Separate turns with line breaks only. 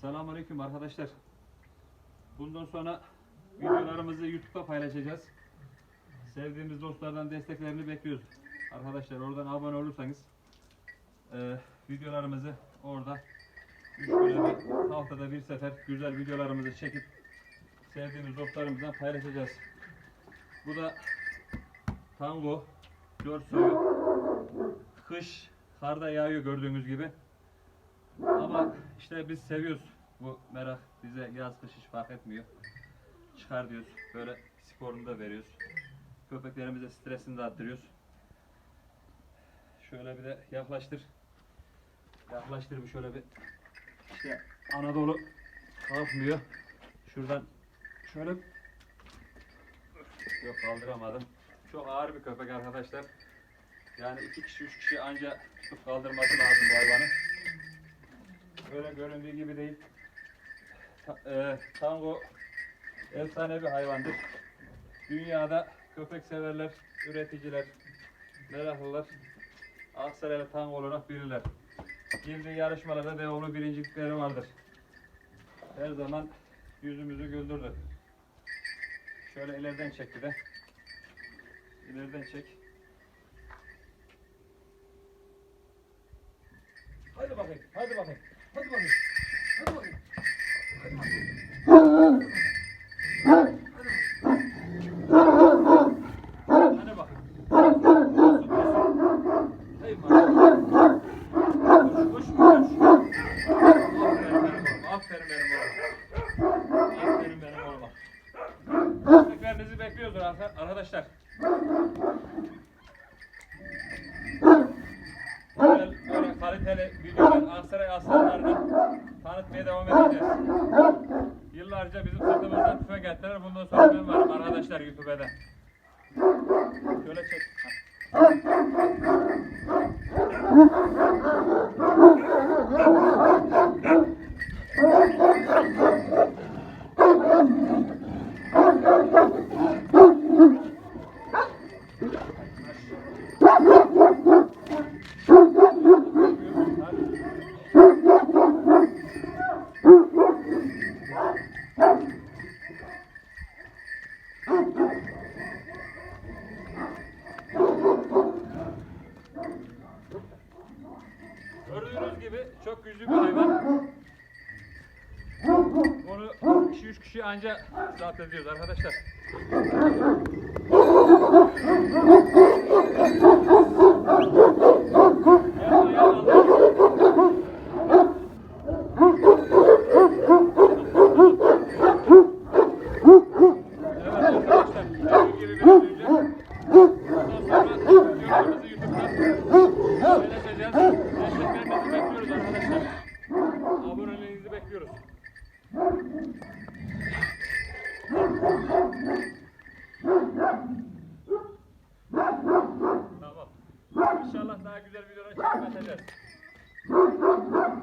Selamünaleyküm arkadaşlar. Bundan sonra videolarımızı YouTube'da paylaşacağız. Sevdiğimiz dostlardan desteklerini bekliyoruz. Arkadaşlar oradan abone olursanız e, videolarımızı orada üç güne bir, haftada bir sefer güzel videolarımızı çekip sevdiğimiz dostlarımızdan paylaşacağız. Bu da tango, dört suyu, kış, karda yağıyor gördüğünüz gibi. Ama işte biz seviyoruz bu merak bize yaz kış hiç fark etmiyor. Çıkar diyoruz böyle sporunu da veriyoruz. Köpeklerimize stresini de attırıyoruz. Şöyle bir de yaklaştır. Yaklaştır bir şöyle bir. İşte Anadolu kalkmıyor. Şuradan şöyle Yok kaldıramadım. Çok ağır bir köpek arkadaşlar. Yani iki kişi üç kişi anca tutup kaldırması lazım bu hayvanı. Öyle göründüğü gibi değil. E, tango efsane bir hayvandır. Dünyada köpek severler, üreticiler, meraklılar Aksaray'la tango olarak bilirler. Girdiği yarışmalarda devamlı birincilikleri vardır. Her zaman yüzümüzü güldürdü. Şöyle ileriden çek bir de. İleriden çek. Hadi bakayım, hadi bakayım, Desteklerinizi bekliyoruz arka- arkadaşlar. Böyle, kaliteli videolar Aksaray aslanlarını tanıtmaya devam edeceğiz. Yıllarca bizim sırtımızdan tüfek ettiler. Bundan sonra ben varım arkadaşlar YouTube'da. Şöyle çek. Ha. Hadi. Gördüğünüz gibi çok güçlü bir hayvan. Bunu 2-3 kişi anca zapt ediyoruz arkadaşlar. Yapma, yapma. Evet arkadaşlar, gördüğünüz gibi bir önce Bundan sonra videolarımızı YouTube'dan paylaşacağız. Desteklerinizi bekliyoruz arkadaşlar. Aboneliğinizi bekliyoruz. Tamam. İnşallah daha güzel videolar çekip atacağız.